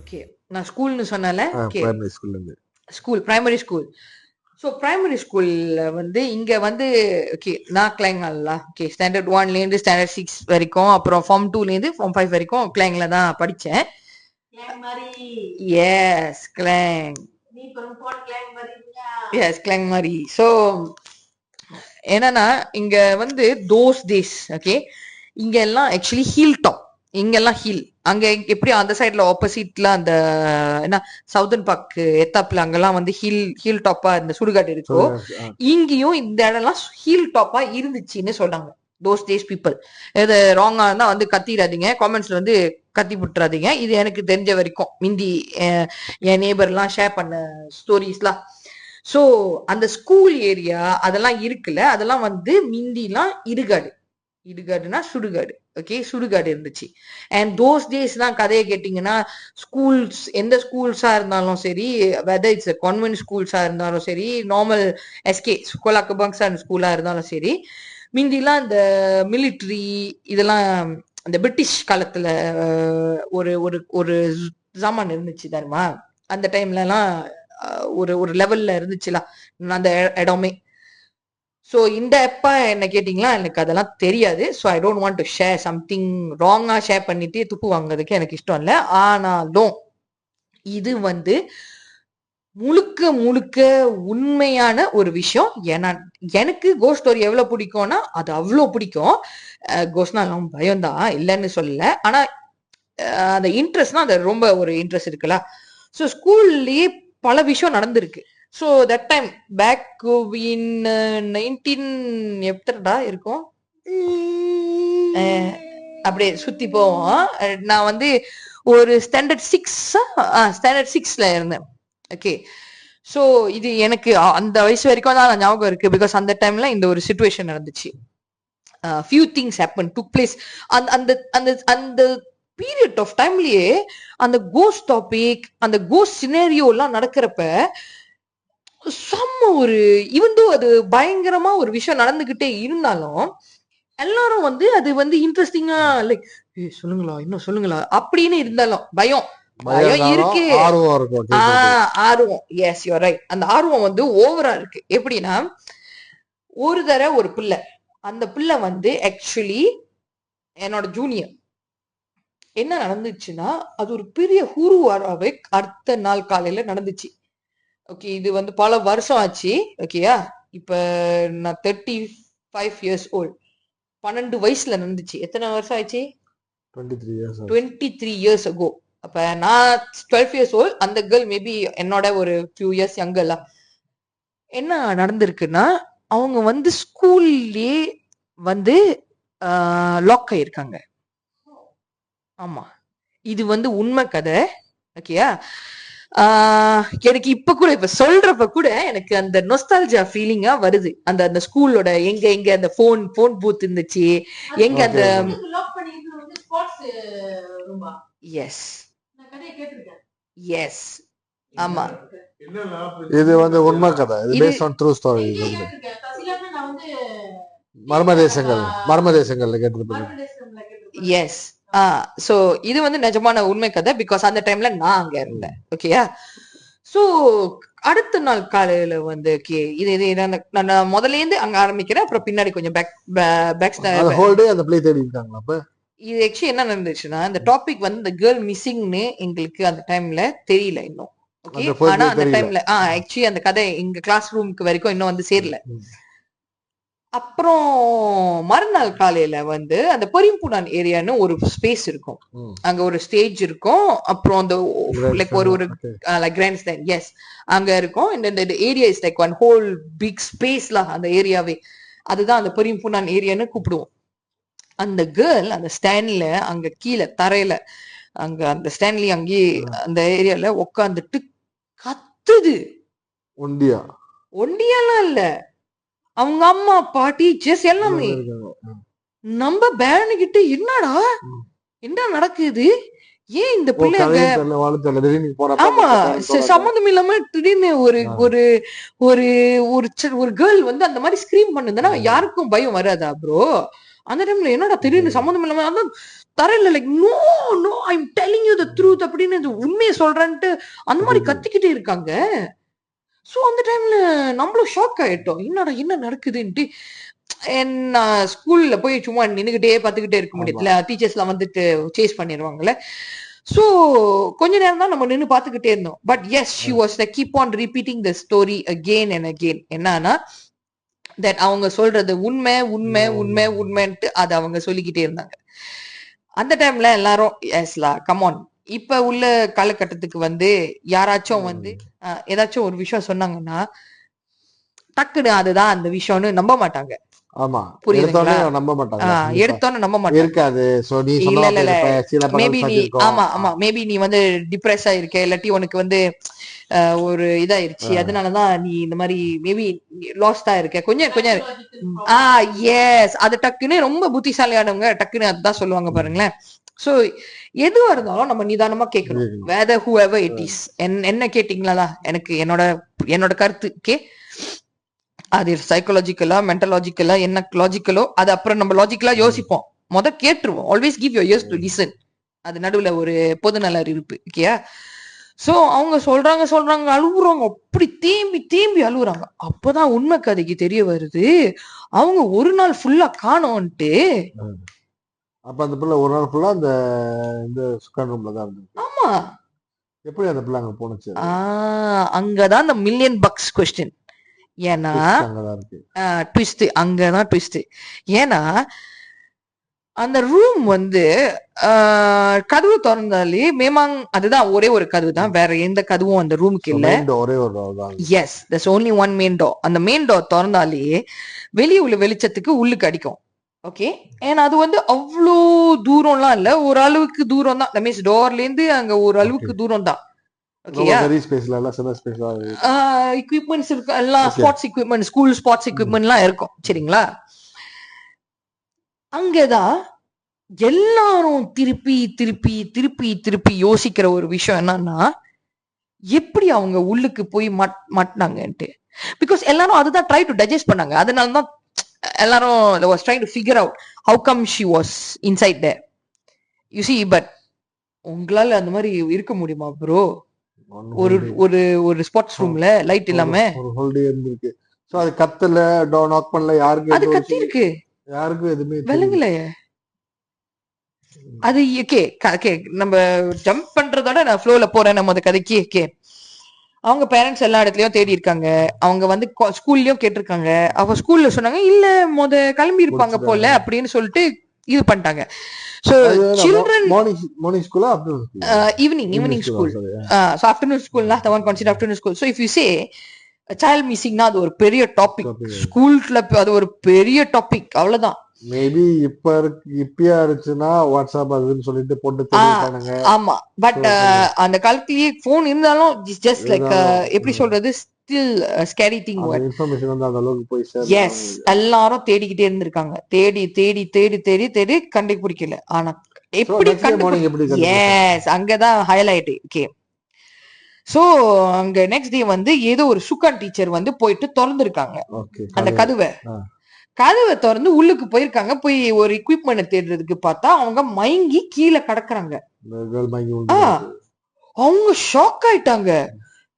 Okay நான் ஸ்கூல்னு சொன்னால school primary school so primary ஸ்கூல்ல வந்து இங்க வந்து ஓகே நான் கிளைங்கல்ல ஓகே ஸ்டாண்டர்ட் ஒன்லேருந்து ஸ்டாண்டர்ட் சிக்ஸ் வரைக்கும் அப்புறம் ஃபார்ம் டூலேருந்து ஃபார்ம் ஃபைவ் வரைக்கும் கிளைங்ல தான் படித்தேன் எஸ் கிளைங்? எஸ் கிளைங் மாதிரி. ஸோ என்னன்னா இங்க வந்து தோஸ் டேஸ் ஓகே இங்க எல்லாம் ஆக்சுவலி ஹீல் டாப் இங்கெல்லாம் ஹீல் அங்க எப்படி அந்த சைடுல ஆப்போசிட்ல அந்த என்ன சவுதர்ன் பார்க் எத்தாப்ல அங்கெல்லாம் வந்து ஹீல் ஹீல் டாப்பா இந்த சுடுகாடு இருக்கோ இங்கேயும் இந்த இடம்லாம் ஹீல் டாப்பா இருந்துச்சுன்னு சொன்னாங்க தோஸ் டேஸ் பீப்புள் இது ராங்கா இருந்தா வந்து கத்திடாதீங்க காமெண்ட்ஸ்ல வந்து கத்தி விட்டுறாதீங்க இது எனக்கு தெரிஞ்ச வரைக்கும். மிந்தி என் நேபர்லாம் ஷேர் பண்ண ஸ்டோரிஸ்லாம் ஸோ அந்த ஸ்கூல் ஏரியா அதெல்லாம் இருக்குல்ல அதெல்லாம் வந்து மிந்திலாம் இடுகாடு. இடுகாடுனா சுடுகாடு. ஓகே சுடுகாடு இருந்துச்சு. அண்ட் தோஸ் டேஸ் தான் கதையை கேட்டிங்கன்னா ஸ்கூல்ஸ் எந்த ஸ்கூல்ஸா இருந்தாலும் சரி வெதர் இட்ஸ் கான்வென்ட் ஸ்கூல்ஸா இருந்தாலும் சரி நார்மல் எஸ்கே கோலாக்கபங்ஸா ஸ்கூலா இருந்தாலும் சரி மிந்திலாம் இந்த மிலிட்ரி இதெல்லாம் அந்த பிரிட்டிஷ் காலத்துல ஒரு ஒரு ஒரு ஜாமான் இருந்துச்சு தருமா அந்த டைம்லலாம் ஒரு ஒரு லெவல்ல இருந்துச்சுல அந்த இடமே. ஸோ இந்த எப்போ என்ன கேட்டிங்களா? எனக்கு அதெல்லாம் தெரியாது. So I don't want to share something ராங்காக share பண்ணிட்டு துப்பு வாங்குறதுக்கு எனக்கு இஷ்டம் இல்லை. ஆனாலும் இது வந்து முழுக்க முழுக்க உண்மையான ஒரு விஷயம். ஏன்னா எனக்கு கோஸ் ஸ்டோரி எவ்வளோ பிடிக்கும்னா அது அவ்வளோ பிடிக்கும். கோஸ்னாலும் பயம்தான். இல்லைன்னு சொல்லல. ஆனால் அந்த இன்ட்ரெஸ்ட்னா அது ரொம்ப ஒரு இன்ட்ரெஸ்ட் இருக்குல்ல. ஸோ ஸ்கூல்லேயே பல விஷயம் நடந்திருக்கு. So that time back in nineteen எத்தடா இருக்கும்? அப்படியே சுத்தி போவோம். நான் வந்து ஒரு ஸ்டாண்டர்ட் சிக்ஸ் ஸ்டாண்டர்ட் சிக்ஸ்ல இருந்தேன். ஓகே ஸோ இது எனக்கு அந்த வயசு வரைக்கும் தான் ஞாபகம் இருக்கு. பிகாஸ் அந்த டைம்ல இந்த ஒரு சுச்சுவேஷன் நடந்துச்சு. Few things happen took place அந்த அந்த அந்த அந்த பீரியட் ஆஃப் டைம்லயே அந்த கோஸ்ட் டாபிக் அந்த கோஸ்ட் சினேரியோ எல்லாம் நடக்கிறப்ப செம்ம ஒரு இவந்தோ அது பயங்கரமா ஒரு விஷயம் நடந்துகிட்டே இருந்தாலும் எல்லாரும் வந்து அது வந்து இன்ட்ரெஸ்டிங்கா லைக் சொல்லுங்களா இன்னும் சொல்லுங்களா? அப்படின்னு இருந்தாலும் பயம். பயம் இருக்கு. ஆர்வம் எஸ் யூ ரைட் அந்த ஆர்வம் வந்து ஓவரா இருக்கு. எப்படின்னா ஒரு தர ஒரு பிள்ளை. அந்த பிள்ளை வந்து ஆக்சுவலி என்னோட ஜூனியர் என்ன நடந்துச்சுன்னா அது ஒரு பெரிய ஹுருவாராவே அடுத்த நாள் காலையில நடந்துச்சு. ஓகே இது வந்து பல வருஷம் ஆச்சு. ஓகேயா இப்ப நான் தேர்ட்டி ஃபைவ் இயர்ஸ் ஓல்ட் பன்னெண்டு வயசுல நடந்துச்சு. எத்தனை வருஷம் ஆச்சு? 23 years ஆகுது. டுவெண்ட்டி த்ரீ இயர்ஸ் அகோ அப்ப நான் டுவெல் இயர்ஸ் ஓல்ட் அந்த கேர்ள் மேபி என்னோட ஒரு ஃபியூ இயர்ஸ் யங்கர்ல என்ன நடந்திருக்குன்னா அவங்க வந்து ஸ்கூல்லே வந்து லாக் ஆயிருக்காங்க. ஆமா. இது வந்து உண்மை கதை. ஓகேயா எனக்கு இப்ப கூட இப்ப சொல்றப்ப கூட எனக்கு அந்த நொஸ்டாலஜியா ஃபீலிங்கா வருது. அந்த அந்த ஸ்கூலோட எங்க எங்க அந்த போன் போன் பூத் இருந்துச்சு. எங்க அந்த? எஸ் நான் கதையை கேட்டிருக்கேன். எஸ் ஆமா. இது வந்து உண்மை கதை. இது பேஸ்ட் ஆன் ட்ரூ ஸ்டோரி இது வந்து மர்ம தேசங்கள். மர்ம தேசங்கள்ல கேட்டிருக்கேன். எஸ் சோ இது வந்து நிஜமான உண்மை கதை பிகாஸ் அந்த டைம்ல நான் அங்க இருந்தேன். ஓகேயா சோ அடுத்த நாள் காலையில வந்து இது இது நான் முதல்ல இருந்து அங்க ஆரம்பிக்கிறேன் அப்புறம் பின்னாடி கொஞ்சம் பேக் பேக் அந்த பிளே தேடி இருக்காங்களா அப்ப? இது ஆக்சுவலி என்ன நடந்துச்சுன்னா இந்த டாபிக் வந்து இந்த கேர்ள் மிஸ்ஸிங்னு எங்களுக்கு அந்த டைம்ல தெரியல இன்னும். ஓகே ஆனா அந்த. டைம்ல ஆ ஆக்சுவலி அந்த கதை எங்க கிளாஸ் ரூமுக்கு வரைக்கும் இன்னும் வந்து சேரல. அப்புறம் மறுநாள் காலையில வந்து அந்த பொரிம்புடான் ஏரியான்னு ஒரு ஸ்பேஸ் இருக்கும். அங்க ஒரு ஸ்டேஜ் இருக்கும். அப்புறம் அந்த லைக் ஒரு ஒரு. லைக் கிராண்ட் ஸ்டாண்ட் எஸ் அங்க இருக்கும். இந்த area is like one whole big ஸ்பேஸ்ல அந்த ஏரியாவே. அதுதான் அந்த பெரியம்புனான் ஏரியான்னு கூப்பிடுவோம். அந்த கேர்ள் அந்த ஸ்டாண்ட்ல அங்க கீழே தரையில அங்க அந்த ஸ்டாண்ட்லயே அங்கேயே அந்த ஏரியால உட்காந்துட்டு கத்துது. ஒண்டியா? ஒண்டியெல்லாம் இல்ல. அவங்க அம்மா அப்பா டீச்சர்ஸ் எல்லாமே. நம்ம பேரனு கிட்ட என்னடா. என்ன நடக்குது ஏன் இந்த ஓ பிள்ளை அங்க கதையும் தெரியல வாழும் தெரியல திடீர்னு போறப்ப ஆமா சம்மந்தம் இல்லாம திடீர்னு ஒரு. ஒரு ஒரு ஒரு கேர்ள் வந்து அந்த மாதிரி ஸ்கிரீம் பண்ணுதுன்னா. யாருக்கும் பயம் வராதா ப்ரோ அந்த டைம்ல என்னடா திடீர்னு. சம்மந்தம் இல்லாம அதான் தரையில like no no I am telling you the truth அப்படின்னு உண்மையை சொல்றேன்ட்டு அந்த மாதிரி. கத்திக்கிட்டே இருக்காங்க சோ அந்த டைம்ல நம்மளும் ஷாக் ஆயிட்டோம். என்னடா என்ன நடக்குதுன்ட்டு. என்ன ஸ்கூல்ல போய் சும்மா நின்னுகிட்டே பார்த்துக்கிட்டே இருக்க. முடியல. டீச்சர்ஸ்லாம் வந்துட்டு சேஸ் பண்ணிடுவாங்கல்ல சோ கொஞ்ச நேரம் தான் நம்ம நின்னு பார்த்துக்கிட்டே இருந்தோம். But yes she was the keep on repeating the story again and again என்னன்னா தட் அவங்க சொல்றது உண்மை உண்மை உண்மை, உண்மை உண்மை. உண்மைன்ட்டு அதை அவங்க சொல்லிக்கிட்டே இருந்தாங்க. அந்த டைம்ல எல்லாரும் எஸ்லா கமான் இப்ப உள்ள காலகட்டத்துக்கு வந்து யாராச்சும் வந்து ஏதாச்சும் ஒரு விஷயம் சொன்னாங்கன்னா டக்குன்னு அதுதான் அந்த விஷயம்னு நம்ப மாட்டாங்க. ஆமா. புரியுதுங்களா? நம்ப மாட்டாங்க. ஆஹ். எடுத்தோன்னு நம்ப மாட்டாங்க. இருக்காது. சோ நீ மேபி நீ. ஆமா ஆமா. மேபி நீ வந்து டிப்ரெஸ் ஆயிருக்க இல்லாட்டி உனக்கு வந்து ஒரு இதாயிருச்சு. அதனாலதான் நீ இந்த மாதிரி மேபி லாஸ்டா இருக்க. கொஞ்சம் கொஞ்சம். Psychological ஆ எஸ் அது டக்குன்னு ரொம்ப புத்திசாலியானவங்க டக்குன்னு அதுதான் சொல்லுவாங்க பாருங்களேன். சோ எதுவா இருந்தாலும் நம்ம நிதானமா கேட்கணும். வேத ஹூ எவர் இட் இஸ் என்ன கேட்டீங்களா எனக்கு என்னோட என்னோட கருத்து. கே அது சைக்கலாஜிக்கலா மென்டலாஜிக்கலா என்ன லாஜிக்கலோ அது அப்புறம் நம்ம லாஜிக்கலா யோசிப்போம். முத கேட்டுருவோம். Always give your ears to listen அது நடுவுல ஒரு பொதுநலர் இருப்பு. ஓகேயா சோ அவங்க சொல்றாங்க சொல்றாங்க அழுகுறாங்க அப்படி தேம்பி தேம்பி அழுகுறாங்க அப்பதான் உண்மை கதைக்கு தெரிய வருது. அவங்க ஒரு நாள் ஃபுல்லா காணோன்ட்டு அப்ப அந்த பிள்ளை ஒரு நாள் ஃபுல்லா அந்த இந்த சுக்கான் ரூம்ல தான் இருந்துச்சு ஆமா. எப்படி அந்த பிள்ளை அங்க போனுச்சு ஆஹ் அங்கதான் இந்த மில்லியன் பக்ஸ் கொஸ்டின் ஏன்னா அங்கதான் இருக்கு. ட்விஸ்ட் அங்கதான் ட்விஸ்ட் ஏன்னா அந்த ரூம் வந்து ஆஹ், கதவு திறந்தாலே மேமாங் அதுதான் ஒரே ஒரு கதவு தான். வேற எந்த கதவும் அந்த ரூமுக்கு இல்ல. main door ஒரே ஒரு door தான். Yes that's only one main door அந்த மெயின் டோர் திறந்தாலே வெளியே உள்ள வெளிச்சத்துக்கு உள்ளுக்கு அடிக்கும். ஓகே ஏன்னா அது வந்து அவ்வளோ தூரம்லாம் இல்ல. ஒரு அளவுக்கு தூரம் தான் மீன்ஸ் டோர்ல இருந்து அங்க ஒரு அளவுக்கு தூரம் தான் எக்யூப்மெண்ட்ஸ் இருக்கு. எல்லாம். ஸ்போர்ட்ஸ் எக்யூப்மெண்ட் ஸ்கூல் ஸ்போர்ட்ஸ் எக்யூப்மெண்ட்லாம் இருக்கும். சரிங்களா? அங்கதான் எல்லாரும் திருப்பி திருப்பி திருப்பி திருப்பி யோசிக்கிற ஒரு விஷயம் என்னன்னா எப்படி அவங்க உள்ளுக்கு போய் மட் மாட்டினாங்கன்ட்டு பிகாஸ் எல்லாரும் அதுதான் ட்ரை டு டைஜஸ்ட் பண்ணாங்க. அதனால தான் எல்லாரும் was try to figure out how come she was inside the you see but உங்களால அந்த மாதிரி இருக்க முடியுமா ப்ரோ ஒரு ஒரு ஒரு ஸ்போர்ட்ஸ் ரூம்ல லைட் இல்லாம? ஒரு ஹோல் டே இருந்திருக்கு. சோ அது கத்தல டோ நாக் பண்ணல யாருக்கு அது கத்தி இருக்கு யாருக்கும் தெரியல. விளங்கலையே. அது ஓகே ஓகே நம்ம ஜம்ப் பண்றதோட நான் ஃப்ளோல போறேன் நம்ம அந்த கதைக்கு ஓகே அவங்க பேரண்ட்ஸ் எல்லா இடத்துலயும் தேடி இருக்காங்க. அவங்க வந்து ஸ்கூல்லயும் கேட்டிருக்காங்க. அவ ஸ்கூல்ல சொன்னாங்க இல்ல முத கிளம்பி இருப்பாங்க போல அப்படின்னு சொல்லிட்டு இது பண்ணிட்டாங்க. சோ சில்ட்ரன் மார்னிங் ஸ்கூலா evening evening school so afternoon ஸ்கூல்னா the one consider afternoon school so if you say child மிஸ்ஸிங்னா அது ஒரு பெரிய டாபிக் Topic. ஸ்கூல்ல அது ஒரு பெரிய டாபிக் அவ்வளவுதான். மேபி இப்ப இப்பயா இருந்துச்சுன்னா வாட்ஸ்அப் அதுன்னு சொல்லிட்டு போட்டு ஆமா. பட் அந்த காலத்திலேயே போன் இருந்தாலும் ஜஸ்ட் லைக் இருந்தாலும், எப்படி. சொல்றது? ஸ்டில் ஸ்கேரி திங் இன்ஃபர்மேஷன் வந்து அந்த அளவுக்கு போய் எஸ் எல்லாரும் தேடிக்கிட்டே இருந்திருக்காங்க. தேடி தேடி தேடி தேடி தேடி கண்டுபிடிக்கல. ஆனா எப்படி கண்டுபிடிச்சா? எஸ் அங்கதான் ஹைலைட் ஓகே சோ அங்க நெக்ஸ்ட் டே வந்து ஏதோ ஒரு சுக்கான் டீச்சர் வந்து போயிட்டு திறந்திருக்காங்க. அந்த கதை. கதவை. கதவை திறந்து உள்ளுக்கு போயிருக்காங்க. போய் ஒரு equipment தேடுறதுக்கு பார்த்தா அவங்க மயங்கி கீழே கிடக்குறாங்க. அவங்க ஷாக் ஆயிட்டாங்க.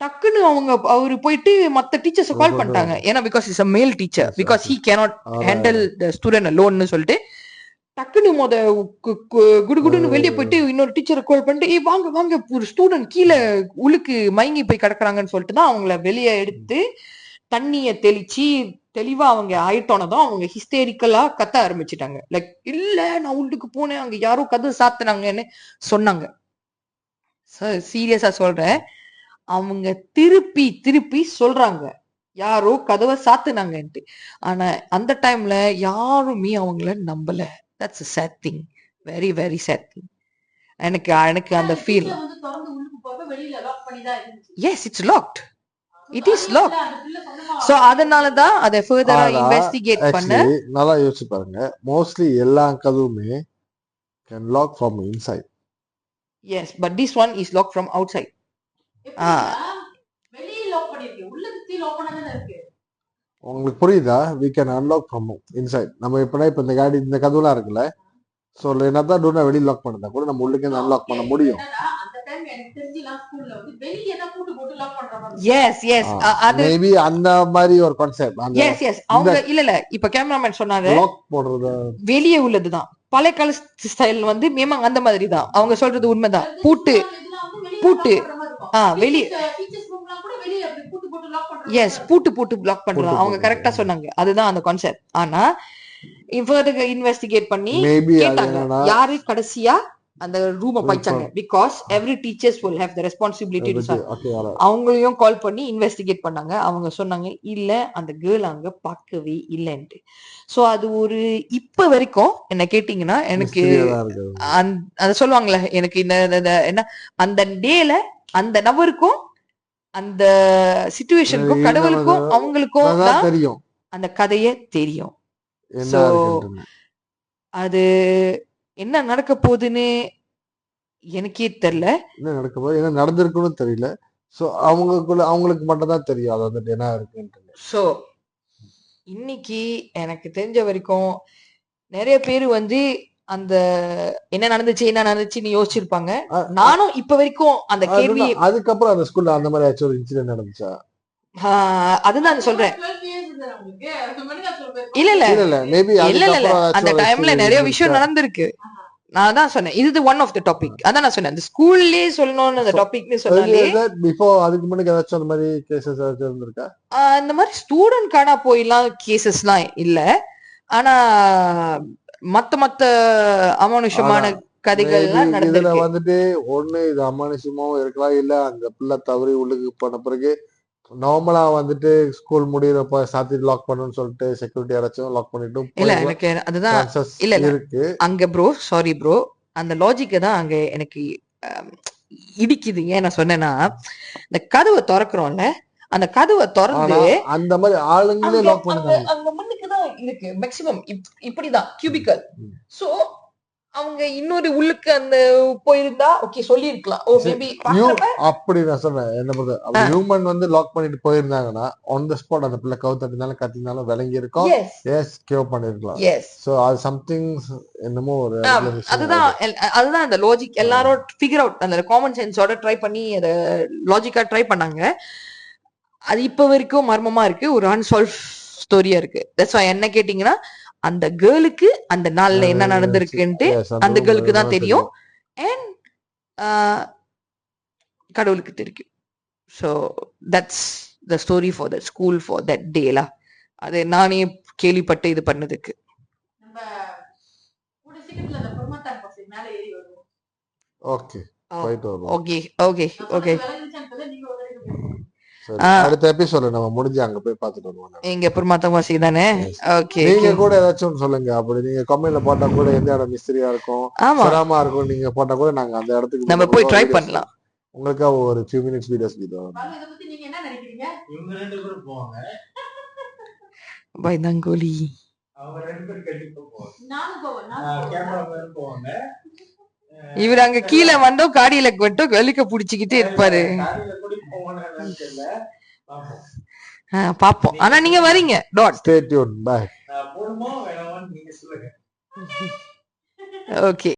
டக்குன்னு அவங்க அவரு போயிட்டு மத்த டீச்சர்ஸ் கால். பண்ணிட்டாங்க. ஏன்னா because is a male teacher because he cannot handle the student லோன்னு சொல்லிட்டு டக்குன்னு மொத குடுகுடுன்னு வெளியே போயிட்டு இன்னொரு டீச்சரை கால் பண்ணிட்டு ஏய் வாங்க வாங்க ஒரு ஸ்டூடெண்ட் கீழே உளுக்கு மயங்கி போய் கிடக்குறாங்கன்னு சொல்லிட்டு தான் அவங்கள வெளியே எடுத்து தண்ணிய தெளிச்சு தெளிவா அவங்க ஆயிட்டோனதும் அவங்க ஹிஸ்டேரிக்கலா கத்த ஆரம்பிச்சிட்டாங்க. லைக் இல்ல நான் உள்ளுக்கு போனேன். அங்க யாரோ கதவு சாத்துனாங்கன்னு சொன்னாங்க. சீரியஸா சொல்றேன். அவங்க திருப்பி திருப்பி சொல்றாங்க. யாரோ கதவை சாத்துனாங்கன்ட்டு. ஆனா அந்த டைம்ல யாருமே அவங்கள நம்பல. That's sad thing very very sad thing எனக்கு எனக்கு அந்த feel yes it's locked It is அது locked. அந்த பிள்ளை சொந்தமா சோ அதனால தான் அதை ஃபர்தரா இன்வெஸ்டிகேட் பண்ண நல்லா யோசிச்சு பாருங்க. மோஸ்ட்லி எல்லா கதவுமே can lock from inside yes but this one is lock from outside எப்படின்னா, வெளியே லாக் பண்ணிருக்கு. உள்ள சுத்தி லாக் இருக்கு? உங்களுக்கு புரியுதா? We can unlock from inside நம்ம இப்பனா இப்ப இந்த காடி இந்த கதவுலாம் இருக்குல்ல. ஸோ என்னதான் டோர் நான் வெளியே லாக் பண்ணதா கூட நம்ம உள்ளுக்கே அன்லாக் பண்ண முடியும். எஸ் எஸ் அது மேபி அந்த மாதிரி ஒரு கான்செப்ட் அந்த எஸ் எஸ் அவங்க இல்ல இல்ல. இப்ப கேமராமேன் சொன்னாரு. லாக் போடுறது. வெளியே உள்ளதுதான். பழைய கால ஸ்டைல் வந்து மேமாங்க அந்த மாதிரி தான் அவங்க சொல்றது உண்மைதான். பூட்டு. பூட்டு. ஆ, வெளிய- டீச்சர்ஸ் ரூம்லாம் கூட வெளிய அப்படி பூட்டு போட்டு லாக் பண்றாங்க எஸ் பூட்டு பூட்டு பிளாக் பண்றாங்க அவங்க. கரெக்டா சொன்னாங்க. அதுதான் அந்த கான்செப்ட் ஆனா இவருக்கு இன்வெஸ்டிகேட் பண்ணி கேட்டாங்க. யாரு? கடைசியா? அந்த ரூம பாய்ச்சாங்க because every teachers will have the responsibility to serve. Okay அவங்களையும் கால் பண்ணி இன்வெஸ்டிகேட் பண்ணாங்க. அவங்க சொன்னாங்க இல்ல அந்த கேர்ள் அங்க பார்க்கவே இல்லைன்ட்டு. சோ அது ஒரு இப்ப வரைக்கும் என்ன கேட்டீங்கன்னா எனக்கு அந்த சொல்லுவாங்கல்ல எனக்கு இந்த என்ன அந்த டேல அந்த நபருக்கும் அந்த சுச்சுவேஷனுக்கும் கடவுளுக்கும் அவங்களுக்கும் தெரியும். அந்த கதையே தெரியும். அது என்ன நடக்க போகுதுன்னு எனக்கே தெரியல. என்ன நடக்க போகுது? என்ன நடந்திருக்குன்னு தெரியல. சோ அவங்களுக்குள்ள அவங்களுக்கு மட்டும் தான் தெரியும் அது வந்துட்டு என்ன இருக்குன்ட்டு சோ இன்னைக்கு எனக்கு தெரிஞ்ச வரைக்கும் நிறைய பேர் வந்து அந்த என்ன நடந்துச்சு என்ன நடந்துச்சுன்னு யோசிச்சிருப்பாங்க. நானும் இப்ப வரைக்கும் அந்த கேள்வி அதுக்கப்புறம் அந்த ஸ்கூல்ல அந்த மாதிரி ஏதாச்சும் ஒரு இன்சிடென்ட் நடந்துச்சா? ஆஹ், அதுதான் சொல்றேன். 12 years இருந்தா உங்களுக்கு அது மட்டும் தான் சொல்றேன் இல்ல இல்ல. இல்ல மேபி இல்ல இல்ல அந்த டைம்ல நிறைய விஷயம் நடந்திருக்கு. நான் தான் சொன்னேன். இது ஒன் ஆஃப் த டாபிக் அதான் நான் சொன்னேன். அந்த ஸ்கூல்லயே சொல்லணும்னு அந்த டாபிக்னு சொன்னாலே பிஃபோர் அதுக்கு முன்னாடி ஏதாச்சும் அந்த மாதிரி கேசஸ் ஏதாச்சும் இருந்திருக்கா? இந்த மாதிரி ஸ்டூடெண்ட் காணா போயெல்லாம் கேசஸ்லாம் இல்ல. ஆனா மத்த மத்த அமானுஷமான கதைகள்லாம் இதுல வந்துட்டு ஒண்ணு இது அமானுஷமாவும் இருக்கலாம். இல்ல அந்த பிள்ளை தவறி உள்ளுக்கு போன பிறகு நார்மலா வந்துட்டு ஸ்கூல் முடியிறப்ப சாத்தி லாக் பண்ணணும்னு சொல்லிட்டு செக்யூரிட்டி யாராச்சும் லாக் இல்ல பண்ணிட்டு எனக்கு அதுதான் இல்ல, இல்ல. இருக்கு. அங்க ப்ரோ சாரி ப்ரோ அந்த லாஜிக்கை தான் அங்க எனக்கு இடிக்குது. ஏன் நான் சொன்னேன்னா இந்த கதவை திறக்கிறோம்ல அந்த கதவை திறந்து அந்த மாதிரி ஆளுங்களே லாக் அங்க பண்ணுறாங்க அங்க முன்னுக்கு தான் இருக்கு. மேக்ஸிமம் இப்படிதான் கியூபிக்கல். சோ அவங்க இன்னொரு உள்ளுக்கு அந்த போயிருந்தா ஓகே சொல்லி இருக்கலாம் ஓ மேபி அப்படி நான் சொன்னேன் என்ன பண்றது ஹியூமன் வந்து லாக் பண்ணிட்டு போயிருந்தாங்கன்னா ஆன் த ஸ்பாட் அந்த பிள்ளை கவு தட்டினாலும் கத்தினாலும் விளங்கி இருக்கும். எஸ் கேவ் பண்ணிருக்கலாம். எஸ் சோ அது சம்திங் என்னமோ ஒரு அதுதான் அதுதான் அந்த லாஜிக் எல்லாரும் ஃபிகர் அவுட் அந்த காமன் சென்ஸோட ட்ரை பண்ணி அத லாஜிக்கா ட்ரை பண்ணாங்க. அது இப்ப வரைக்கும் மர்மமா இருக்கு. ஒரு அன்சால்வ் ஸ்டோரியா இருக்கு. தட்ஸ் என்ன கேட்டீங்கன்னா அந்த கேர்ளுக்கு அந்த நாள்ல என்ன நடந்திருக்குன்ட்டு அந்த girl-க்கு தான் தெரியும். அண்ட் கடவுளுக்கு தெரியும் so that's the story for the school for that டேலா அது நானே கேள்விப்பட்டு இது பண்ணதுக்கு. ஓகே ஓகே ஓகே ஓகே சொன்னது விளங்குச்சான்னு தெரியல, நீங்க ஒரு தடவை பேசுங்க. சரி, ஆ. அடுத்த எபிசோட நம்ம முடிஞ்சு அங்க போய் பார்த்துட்டு வருவோம் எங்க பெருமாத்தவாசி தானே? Yes. ஓகே நீங்க கூட ஏதாச்சும் சொல்லுங்க. அப்படி நீங்க கமெண்ட்ல போட்டா கூட எந்த இடம் மிஸ்திரியா இருக்கும்? ஆமா. சிரமமா இருக்கும் நீங்க போட்டா கூட நாங்க அந்த இடத்துக்கு நம்ம போய் ட்ரை பண்ணலாம். உங்களுக்காக ஒரு ஃபியூ மினிட்ஸ் வீடியோஸ் வீடியோ பாலு, இதை பத்தி நீங்க என்ன நினைக்கிறீங்க? இவங்க ரெண்டு பேரும் போவாங்க. பைந்தாங்கோலி அவங்க ரெண்டு பேரும் கண்டிப்பா போவாங்க. நானும் போவேன் நானும் கேமரா போவேன். மேன் போவாங்க. இவர் அங்க கீழே வந்தோம் காடியில மட்டும் வெளிக்க புடிச்சுக்கிட்டே இருப்பாரு. பாப்போம். ஆனா நீங்க வரீங்க. டாட் ஸ்டே டியூன் பை ஓகே